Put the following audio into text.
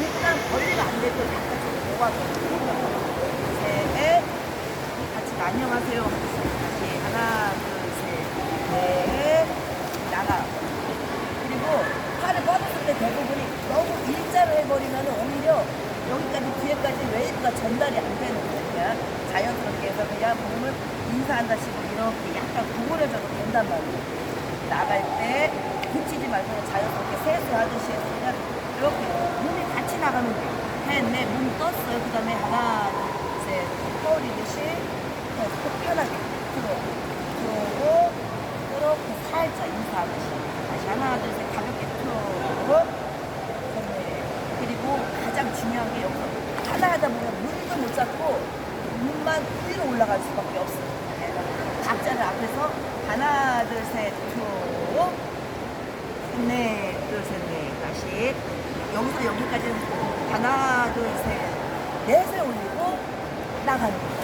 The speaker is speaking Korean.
일단 거리가 안 돼도 바깥으로 모아서. 셋. 같이 안녕하세요. 다시 하나, 둘, 셋. 넷. 나가. 그리고 팔을 뻗었을 때 대부분이 너무 일자로 해버리면 오히려 여기까지 뒤에까지 웨이브가 전달이 안 되는 거니까 자연스럽게 해서 그냥 몸을 인사한다시고 이렇게 약간 구부려져도 된단 말이에요. 나갈 때 붙이지 말고 자연스럽게 그냥 이렇게 몸이 같이 나가면 돼요. 했네, 몸 떴어요. 그 다음에 하나, 그냥 속 편하게 들어. 들어오고, 이렇게 살짝 인사하듯이. 다시 하나, 둘, 셋, 가볍게 틀어오고, 네. 그리고 가장 중요한 게 여기서 하나 하다 보면 눈도 못 잡고 눈만 위로 올라갈 수밖에 없어요. 네. 박자를 앞에서 하나, 둘, 셋, 툭. 네, 둘, 셋, 넷. 다시. 여기서 여기까지는 하나, 둘, 셋, 넷을 올리고 나가는 거예요.